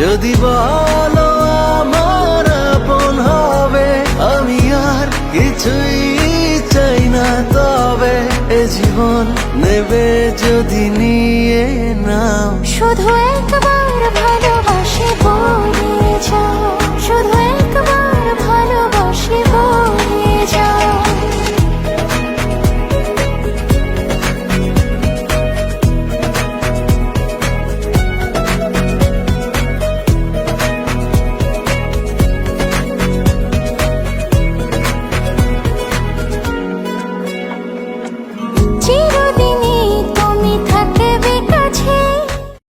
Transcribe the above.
যদি বলো আমার আপন হবে, আমি আর কিছুই চাই না তবে এ জীবন নেবে যদি নিয়ে নাও। শুধু একবার